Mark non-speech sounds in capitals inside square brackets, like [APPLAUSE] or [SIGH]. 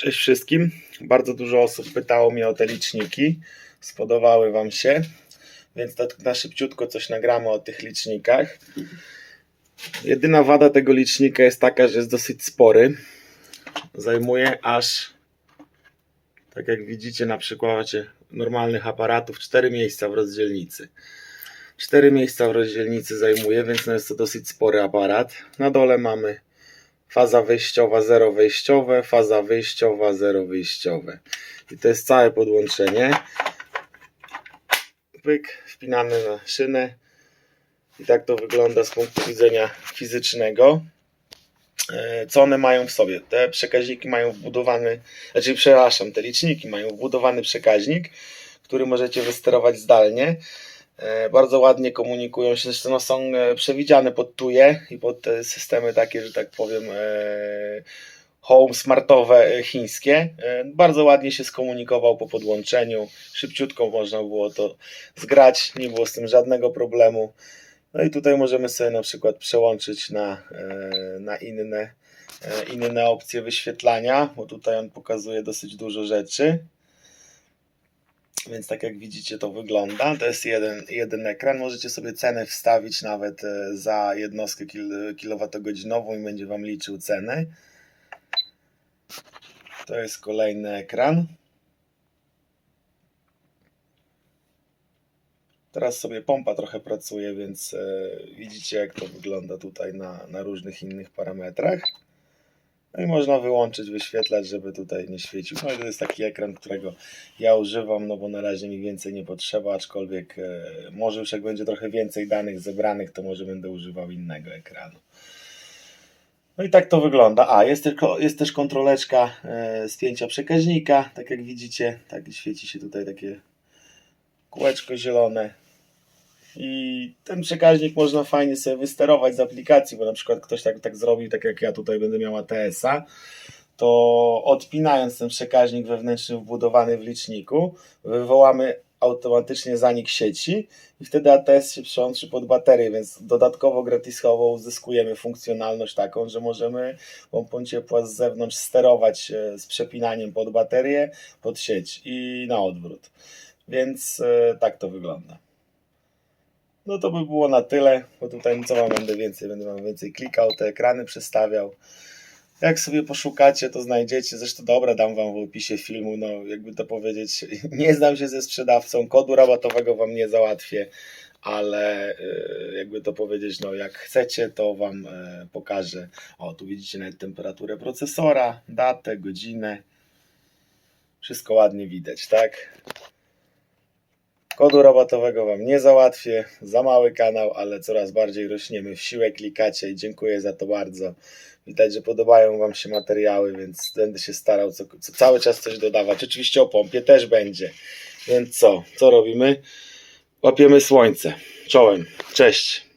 Cześć wszystkim. Bardzo dużo osób pytało mnie o te liczniki. Spodobały Wam się, więc tak na szybciutko coś nagramy o tych licznikach. Jedyna wada tego licznika jest taka, że jest dosyć spory. Zajmuje aż, tak jak widzicie na przykładzie normalnych aparatów, 4 miejsca w rozdzielnicy. 4 miejsca w rozdzielnicy zajmuje, więc no jest to dosyć spory aparat. Na dole mamy faza wyjściowa, zero wejściowe, faza wyjściowa, zero wyjściowe. I to jest całe podłączenie. Pyk, wpinany na szynę. I tak to wygląda z punktu widzenia fizycznego. E, Co one mają w sobie? Te przekaźniki mają wbudowany, znaczy przepraszam, te liczniki mają wbudowany przekaźnik, który możecie wysterować zdalnie. E, Bardzo ładnie komunikują się, zresztą no, są e, przewidziane pod TUJE i pod te systemy takie, że tak powiem, e, home smartowe chińskie. Bardzo ładnie się skomunikował po podłączeniu, szybciutko można było to zgrać, nie było z tym żadnego problemu. No i tutaj możemy sobie na przykład przełączyć na, na inne, inne opcje wyświetlania, bo tutaj on pokazuje dosyć dużo rzeczy. Więc tak jak widzicie to wygląda. To jest jeden, jeden ekran. Możecie sobie cenę wstawić nawet e, za jednostkę kil, kilowatogodzinową i będzie Wam liczył cenę. To jest kolejny ekran. Teraz sobie pompa trochę pracuje, więc e, widzicie jak to wygląda tutaj na, na różnych innych parametrach. No i można wyłączyć, wyświetlać, żeby tutaj nie świecił. No i to jest taki ekran, którego ja używam, no bo na razie mi więcej nie potrzeba, aczkolwiek e, może już jak będzie trochę więcej danych zebranych, to może będę używał innego ekranu. No i tak to wygląda. A, jest, tylko, jest też kontroleczka e, spięcia przekaźnika, tak jak widzicie, tak świeci się tutaj takie kółeczko zielone. I ten przekaźnik można fajnie sobie wysterować z aplikacji, bo na przykład ktoś tak, tak zrobił, tak jak ja tutaj będę miał ATS-a, to odpinając ten przekaźnik wewnętrzny wbudowany w liczniku, wywołamy automatycznie zanik sieci i wtedy ATS się przełączy pod baterię, więc dodatkowo gratisowo uzyskujemy funkcjonalność taką, że możemy pompą ciepła z zewnątrz sterować e, z przepinaniem pod baterię, pod sieć i na odwrót. Więc e, tak to wygląda. No to by było na tyle, bo tutaj co wam będę więcej, będę wam więcej klikał, te ekrany przestawiał. Jak sobie poszukacie, to znajdziecie. Zresztą dobra, dam wam w opisie filmu, no jakby to powiedzieć, [LAUGHS] nie znam się ze sprzedawcą, kodu rabatowego wam nie załatwię, ale e, jakby to powiedzieć, no jak chcecie, to wam e, pokażę. O, tu widzicie nawet temperaturę procesora, datę, godzinę. Wszystko ładnie widać, tak? Kodu rabatowego Wam nie załatwię, za mały kanał, ale coraz bardziej rośniemy w siłę, klikacie i dziękuję za to bardzo. Widać, że podobają Wam się materiały, więc będę się starał co, co, cały czas coś dodawać. Oczywiście o pompie też będzie. Więc co? Co robimy? Łapiemy słońce. Czołem. Cześć.